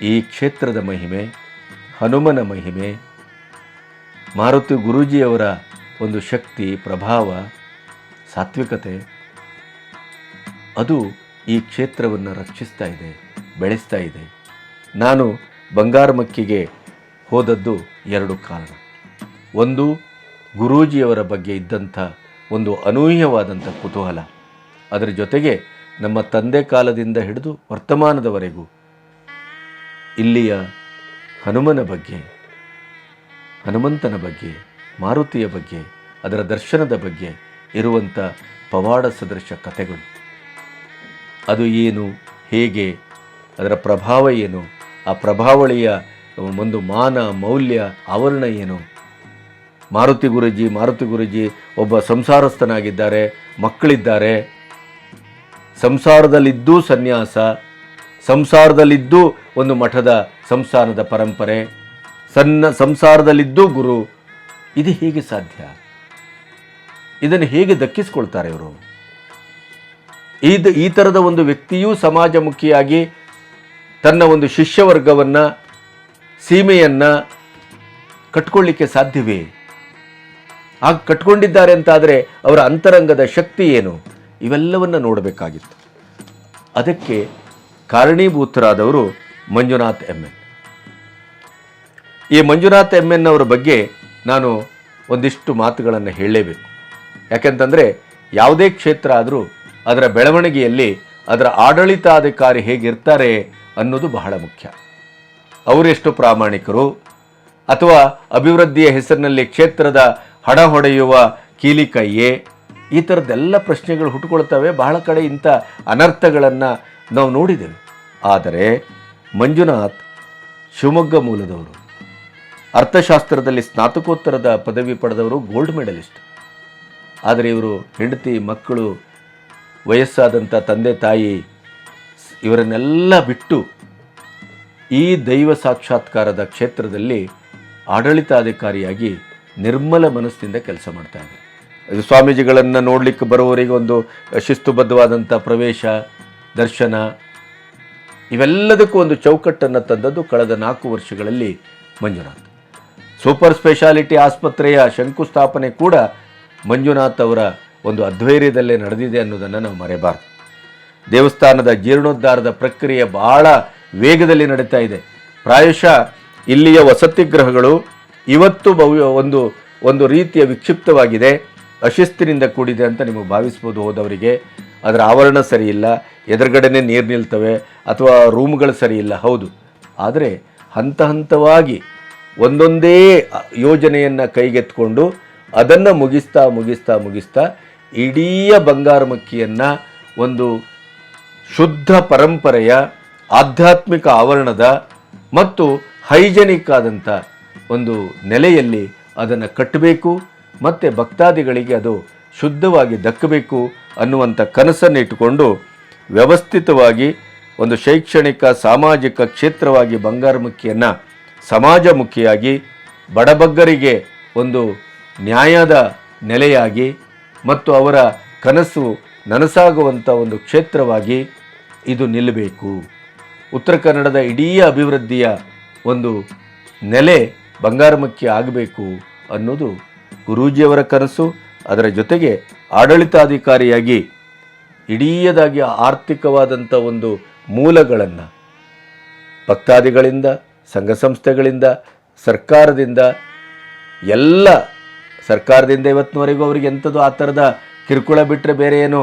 ಈ ಕ್ಷೇತ್ರದ ಮಹಿಮೆ, ಹನುಮನ ಮಹಿಮೆ ಮಾರುತಿ ಗುರೂಜಿಯವರ ಒಂದು ಶಕ್ತಿ, ಪ್ರಭಾವ, ಸಾತ್ವಿಕತೆ, ಅದು ಈ ಕ್ಷೇತ್ರವನ್ನು ರಕ್ಷಿಸ್ತಾ ಇದೆ, ಬೆಳೆಸ್ತಾ ಇದೆ. ನಾನು ಬಂಗಾರಮಕ್ಕಿಗೆ ಹೋದದ್ದು ಎರಡು ಕಾರಣ. ಒಂದು, ಗುರೂಜಿಯವರ ಬಗ್ಗೆ ಇದ್ದಂಥ ಒಂದು ಅನೂಹ್ಯವಾದಂಥ ಕುತೂಹಲ. ಅದರ ಜೊತೆಗೆ ನಮ್ಮ ತಂದೆ ಕಾಲದಿಂದ ಹಿಡಿದು ವರ್ತಮಾನದವರೆಗೂ ಇಲ್ಲಿಯ ಹನುಮನ ಬಗ್ಗೆ ಹನುಮಂತನ ಬಗ್ಗೆ, ಮಾರುತಿಯ ಬಗ್ಗೆ, ಅದರ ದರ್ಶನದ ಬಗ್ಗೆ ಇರುವಂಥ ಪವಾಡ ಸದೃಶ ಕಥೆಗಳು. ಅದು ಏನು, ಹೇಗೆ, ಅದರ ಪ್ರಭಾವ ಏನು, ಆ ಪ್ರಭಾವಳಿಯ ಒಂದು ಮಾನ, ಮೌಲ್ಯ, ಆವರಣ ಏನು? ಮಾರುತಿ ಗುರುಜಿ ಮಾರುತಿ ಗುರುಜಿ ಒಬ್ಬ ಸಂಸಾರಸ್ಥನಾಗಿದ್ದಾರೆ, ಮಕ್ಕಳಿದ್ದಾರೆ. ಸಂಸಾರದಲ್ಲಿದ್ದೂ ಸನ್ಯಾಸ, ಸಂಸಾರದಲ್ಲಿದ್ದೂ ಒಂದು ಮಠದ ಸಂಸ್ಥಾನದ ಪರಂಪರೆ. ಸಣ್ಣ ಸಂಸಾರದಲ್ಲಿದ್ದು ಗುರು. ಇದು ಹೇಗೆ ಸಾಧ್ಯ? ಇದನ್ನು ಹೇಗೆ ದಕ್ಕಿಸ್ಕೊಳ್ತಾರೆ ಇವರು? ಇದು ಈ ಥರದ ಒಂದು ವ್ಯಕ್ತಿಯೂ ಸಮಾಜಮುಖಿಯಾಗಿ ತನ್ನ ಒಂದು ಶಿಷ್ಯವರ್ಗವನ್ನು, ಸೀಮೆಯನ್ನು ಕಟ್ಕೊಳ್ಳಿಕ್ಕೆ ಸಾಧ್ಯವೇ? ಆಗ ಕಟ್ಕೊಂಡಿದ್ದಾರೆ ಅಂತಾದರೆ ಅವರ ಅಂತರಂಗದ ಶಕ್ತಿ ಏನು? ಇವೆಲ್ಲವನ್ನು ನೋಡಬೇಕಾಗಿತ್ತು. ಅದಕ್ಕೆ ಕಾರಣೀಭೂತರಾದವರು Manjunath M N E Manjunath M N ಅವರ ಬಗ್ಗೆ ನಾನು ಒಂದಿಷ್ಟು ಮಾತುಗಳನ್ನು ಹೇಳಲೇಬೇಕು. ಯಾಕೆಂತಂದರೆ ಯಾವುದೇ ಕ್ಷೇತ್ರ ಆದರೂ ಅದರ ಬೆಳವಣಿಗೆಯಲ್ಲಿ ಅದರ ಆಡಳಿತಾಧಿಕಾರಿ ಹೇಗಿರ್ತಾರೆ ಅನ್ನೋದು ಬಹಳ ಮುಖ್ಯ. ಅವರೆಷ್ಟು ಪ್ರಾಮಾಣಿಕರು? ಅಥವಾ ಅಭಿವೃದ್ಧಿಯ ಹೆಸರಿನಲ್ಲಿ ಕ್ಷೇತ್ರದ ಹಣ ಹೊಡೆಯುವ ಕೀಲಿಕೈಯೇ ಈ ಥರದ್ದೆಲ್ಲ ಪ್ರಶ್ನೆಗಳು ಹುಟ್ಟುಕೊಳ್ತವೆ. ಬಹಳ ಕಡೆ ಇಂಥ ಅನರ್ಥಗಳನ್ನು ನಾವು ನೋಡಿದ್ದೇವೆ ಆದರೆ ಮಂಜುನಾಥ್ ಶಿವಮೊಗ್ಗ ಮೂಲದವರು ಅರ್ಥಶಾಸ್ತ್ರದಲ್ಲಿ ಸ್ನಾತಕೋತ್ತರದ ಪದವಿ ಪಡೆದವರು ಗೋಲ್ಡ್ ಮೆಡಲಿಸ್ಟ್. ಆದರೆ ಇವರು ಹೆಂಡತಿ, ಮಕ್ಕಳು, ವಯಸ್ಸಾದಂಥ ತಂದೆ, ತಾಯಿ ಇವರನ್ನೆಲ್ಲ ಬಿಟ್ಟು ಈ ದೈವ ಸಾಕ್ಷಾತ್ಕಾರದ ಕ್ಷೇತ್ರದಲ್ಲಿ ಆಡಳಿತಾಧಿಕಾರಿಯಾಗಿ ನಿರ್ಮಲ ಮನಸ್ಸಿನಿಂದ ಕೆಲಸ ಮಾಡ್ತಾ ಇದ್ದಾರೆ. ಇದು ಸ್ವಾಮೀಜಿಗಳನ್ನು ನೋಡಲಿಕ್ಕೆ ಬರುವವರಿಗೆ ಒಂದು ಶಿಸ್ತುಬದ್ಧವಾದಂಥ ಪ್ರವೇಶ, ದರ್ಶನ, ಇವೆಲ್ಲದಕ್ಕೂ ಒಂದು ಚೌಕಟ್ಟನ್ನು ತಂದದ್ದು ಕಳೆದ ನಾಲ್ಕು ವರ್ಷಗಳಲ್ಲಿ ಮಂಜುನಾಥ್. ಸೂಪರ್ ಸ್ಪೆಷಾಲಿಟಿ ಆಸ್ಪತ್ರೆಯ ಶಂಕುಸ್ಥಾಪನೆ ಕೂಡ ಮಂಜುನಾಥ್ ಅವರ ಒಂದು ಅಧ್ವೈರ್ಯದಲ್ಲೇ ನಡೆದಿದೆ ಅನ್ನೋದನ್ನು ನಾವು ಮರೆಯಬಾರ್ದು. ದೇವಸ್ಥಾನದ ಜೀರ್ಣೋದ್ಧಾರದ ಪ್ರಕ್ರಿಯೆ ಬಹಳ ವೇಗದಲ್ಲಿ ನಡೀತಾ ಇದೆ. ಪ್ರಾಯಶಃ ಇಲ್ಲಿಯ ವಸತಿ ಗೃಹಗಳು ಇವತ್ತು ಭವ್ಯ ಒಂದು ಒಂದು ರೀತಿಯ ವಿಕ್ಷಿಪ್ತವಾಗಿದೆ. ಅಶಿಸ್ತಿನಿಂದ ಕೂಡಿದೆ ಅಂತ ನಿಮಗೆ ಭಾವಿಸ್ಬೋದು ಹೋದವರಿಗೆ. ಅದರ ಆವರಣ ಸರಿಯಿಲ್ಲ, ಎದುರುಗಡೆನೇ ನೀರು ನಿಲ್ತವೆ, ಅಥವಾ ರೂಮ್ಗಳು ಸರಿಯಿಲ್ಲ, ಹೌದು. ಆದರೆ ಹಂತ ಹಂತವಾಗಿ ಒಂದೊಂದೇ ಯೋಜನೆಯನ್ನು ಕೈಗೆತ್ಕೊಂಡು ಅದನ್ನು ಮುಗಿಸ್ತಾ ಮುಗಿಸ್ತಾ ಮುಗಿಸ್ತಾ ಇಡೀ ಬಂಗಾರಮಕ್ಕಿಯನ್ನು ಒಂದು ಶುದ್ಧ ಪರಂಪರೆಯ ಆಧ್ಯಾತ್ಮಿಕ ಆವರಣದ ಮತ್ತು ಹೈಜೆನಿಕ್ ಆದಂಥ ಒಂದು ನೆಲೆಯಲ್ಲಿ ಅದನ್ನು ಕಟ್ಟಬೇಕು ಮತ್ತು ಭಕ್ತಾದಿಗಳಿಗೆ ಅದು ಶುದ್ಧವಾಗಿ ದಕ್ಕಬೇಕು ಅನ್ನುವಂಥ ಕನಸನ್ನು ಇಟ್ಟುಕೊಂಡು ವ್ಯವಸ್ಥಿತವಾಗಿ ಒಂದು ಶೈಕ್ಷಣಿಕ, ಸಾಮಾಜಿಕ ಕ್ಷೇತ್ರವಾಗಿ ಬಂಗಾರಮುಖಿಯನ್ನು ಸಮಾಜಮುಖಿಯಾಗಿ, ಬಡಬಗ್ಗರಿಗೆ ಒಂದು ನ್ಯಾಯದ ನೆಲೆಯಾಗಿ ಮತ್ತು ಅವರ ಕನಸು ನನಸಾಗುವಂಥ ಒಂದು ಕ್ಷೇತ್ರವಾಗಿ ಇದು ನಿಲ್ಲಬೇಕು. ಉತ್ತರ ಕನ್ನಡದ ಇಡೀ ಅಭಿವೃದ್ಧಿಯ ಒಂದು ನೆಲೆ ಬಂಗಾರಮುಖಿ ಆಗಬೇಕು ಅನ್ನೋದು ಗುರೂಜಿಯವರ ಕನಸು. ಅದರ ಜೊತೆಗೆ ಆಡಳಿತಾಧಿಕಾರಿಯಾಗಿ ಇಡೀಯದಾಗಿ ಆರ್ಥಿಕವಾದಂಥ ಒಂದು ಮೂಲಗಳನ್ನು, ಭಕ್ತಾದಿಗಳಿಂದ ಸಂಘ ಸಂಸ್ಥೆಗಳಿಂದ, ಸರ್ಕಾರದಿಂದ, ಎಲ್ಲ ಸರ್ಕಾರದಿಂದ ಇವತ್ತಿನವರೆಗೂ ಅವರಿಗೆ ಎಂಥದ್ದು ಆ ಥರದ ಕಿರುಕುಳ ಬಿಟ್ಟರೆ ಬೇರೆ ಏನು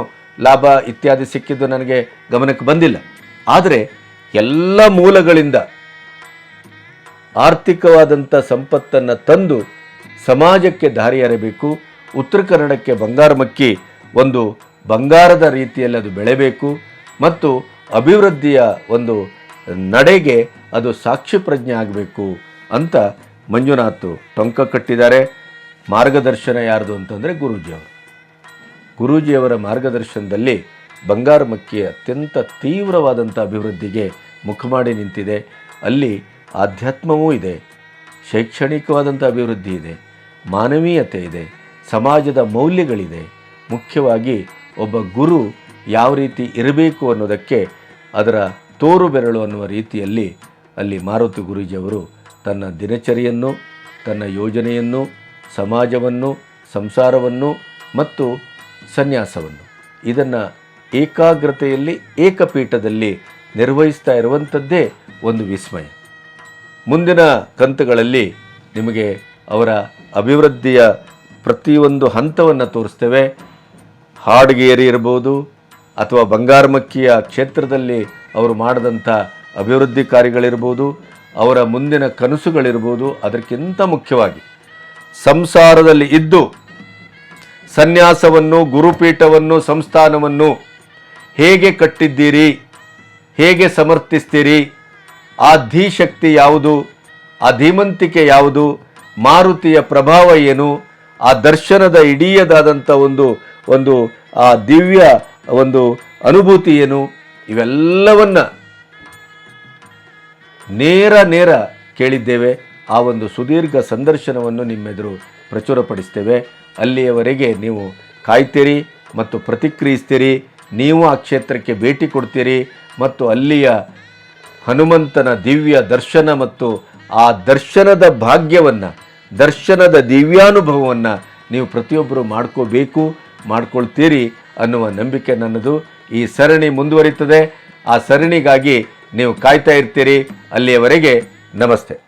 ಲಾಭ ಇತ್ಯಾದಿ ಸಿಕ್ಕಿದ್ದು ನನಗೆ ಗಮನಕ್ಕೆ ಬಂದಿಲ್ಲ. ಆದರೆ ಎಲ್ಲ ಮೂಲಗಳಿಂದ ಆರ್ಥಿಕವಾದಂಥ ಸಂಪತ್ತನ್ನು ತಂದು ಸಮಾಜಕ್ಕೆ ದಾರಿ ಎರೆಬೇಕು, ಉತ್ತರ ಕನ್ನಡಕ್ಕೆ ಬಂಗಾರಮಕ್ಕಿ ಒಂದು ಬಂಗಾರದ ರೀತಿಯಲ್ಲಿ ಅದು ಬೆಳೆಬೇಕು ಮತ್ತು ಅಭಿವೃದ್ಧಿಯ ಒಂದು ನಡೆಗೆ ಅದು ಸಾಕ್ಷಿ ಪ್ರಜ್ಞೆ ಆಗಬೇಕು ಅಂತ ಮಂಜುನಾಥ್ ಟೊಂಕ ಕಟ್ಟಿದ್ದಾರೆ. ಮಾರ್ಗದರ್ಶನ ಯಾರ್ದು ಅಂತಂದರೆ ಗುರೂಜಿಯವರು ಗುರೂಜಿಯವರ ಮಾರ್ಗದರ್ಶನದಲ್ಲಿ ಬಂಗಾರಮಕ್ಕಿ ಅತ್ಯಂತ ತೀವ್ರವಾದಂಥ ಅಭಿವೃದ್ಧಿಗೆ ಮುಖ ಮಾಡಿ ನಿಂತಿದೆ. ಅಲ್ಲಿ ಆಧ್ಯಾತ್ಮವೂ ಇದೆ ಶೈಕ್ಷಣಿಕವಾದಂಥ ಅಭಿವೃದ್ಧಿ ಇದೆ, ಮಾನವೀಯತೆ ಇದೆ, ಸಮಾಜದ ಮೌಲ್ಯಗಳಿದೆ. ಮುಖ್ಯವಾಗಿ ಒಬ್ಬ ಗುರು ಯಾವ ರೀತಿ ಇರಬೇಕು ಅನ್ನೋದಕ್ಕೆ ಅದರ ತೋರು ಬೆರಳು ಅನ್ನುವ ರೀತಿಯಲ್ಲಿ ಅಲ್ಲಿ ಮಾರುತಿ ಗುರೂಜಿಯವರು ತನ್ನ ದಿನಚರಿಯನ್ನು, ತನ್ನ ಯೋಜನೆಯನ್ನು, ಸಮಾಜವನ್ನು, ಸಂಸಾರವನ್ನು ಮತ್ತು ಸನ್ಯಾಸವನ್ನು ಇದನ್ನು ಏಕಾಗ್ರತೆಯಲ್ಲಿ, ಏಕಪೀಠದಲ್ಲಿ ನಿರ್ವಹಿಸ್ತಾ ಇರುವಂಥದ್ದೇ ಒಂದು ವಿಸ್ಮಯ. ಮುಂದಿನ ಕಂತುಗಳಲ್ಲಿ ನಿಮಗೆ ಅವರ ಅಭಿವೃದ್ಧಿಯ ಪ್ರತಿಯೊಂದು ಹಂತವನ್ನು ತೋರಿಸ್ತೇವೆ. ಹಾಡುಗೇರಿ ಇರ್ಬೋದು ಅಥವಾ ಬಂಗಾರಮಕ್ಕಿಯ ಕ್ಷೇತ್ರದಲ್ಲಿ ಅವರು ಮಾಡಿದಂಥ ಅಭಿವೃದ್ಧಿ ಕಾರ್ಯಗಳಿರ್ಬೋದು, ಅವರ ಮುಂದಿನ ಕನಸುಗಳಿರ್ಬೋದು, ಅದಕ್ಕಿಂತ ಮುಖ್ಯವಾಗಿ ಸಂಸಾರದಲ್ಲಿ ಇದ್ದು ಸನ್ಯಾಸವನ್ನು, ಗುರುಪೀಠವನ್ನು, ಸಂಸ್ಥಾನವನ್ನು ಹೇಗೆ ಕಟ್ಟಿದ್ದೀರಿ, ಹೇಗೆ ಸಮರ್ಥಿಸ್ತೀರಿ, ಆ ಧೀಶಕ್ತಿ ಯಾವುದು, ಆ ಧೀಮಂತಿಕೆ ಯಾವುದು, ಮಾರುತಿಯ ಪ್ರಭಾವ ಏನು, ಆ ದರ್ಶನದ ಇಡೀಯದಾದಂಥ ಒಂದು ಒಂದು, ಆ ದಿವ್ಯ ಒಂದು ಅನುಭೂತಿ ಏನು ಇವೆಲ್ಲವನ್ನ ನೇರ ನೇರ ಕೇಳಿದ್ದೇವೆ. ಆ ಒಂದು ಸುದೀರ್ಘ ಸಂದರ್ಶನವನ್ನು ನಿಮ್ಮೆದುರು ಪ್ರಚುರಪಡಿಸ್ತೇವೆ. ಅಲ್ಲಿಯವರೆಗೆ ನೀವು ಕಾಯ್ತೀರಿ ಮತ್ತು ಪ್ರತಿಕ್ರಿಯಿಸ್ತೀರಿ. ನೀವು ಆ ಕ್ಷೇತ್ರಕ್ಕೆ ಭೇಟಿ ಕೊಡ್ತೀರಿ ಮತ್ತು ಅಲ್ಲಿಯ ಹನುಮಂತನ ದಿವ್ಯ ದರ್ಶನ ಮತ್ತು ಆ ದರ್ಶನದ ಭಾಗ್ಯವನ್ನು, ದರ್ಶನದ ದಿವ್ಯಾನುಭವವನ್ನು ನೀವು ಪ್ರತಿಯೊಬ್ಬರು ಮಾಡ್ಕೋಬೇಕು, ಮಾಡ್ಕೊಳ್ತೀರಿ ಅನ್ನುವ ನಂಬಿಕೆ ನನ್ನದು. ಈ ಸರಣಿ ಮುಂದುವರಿಯುತ್ತದೆ. ಆ ಸರಣಿಗಾಗಿ ನೀವು ಕಾಯ್ತಾ ಇರ್ತೀರಿ. ಅಲ್ಲಿಯವರೆಗೆ ನಮಸ್ತೆ.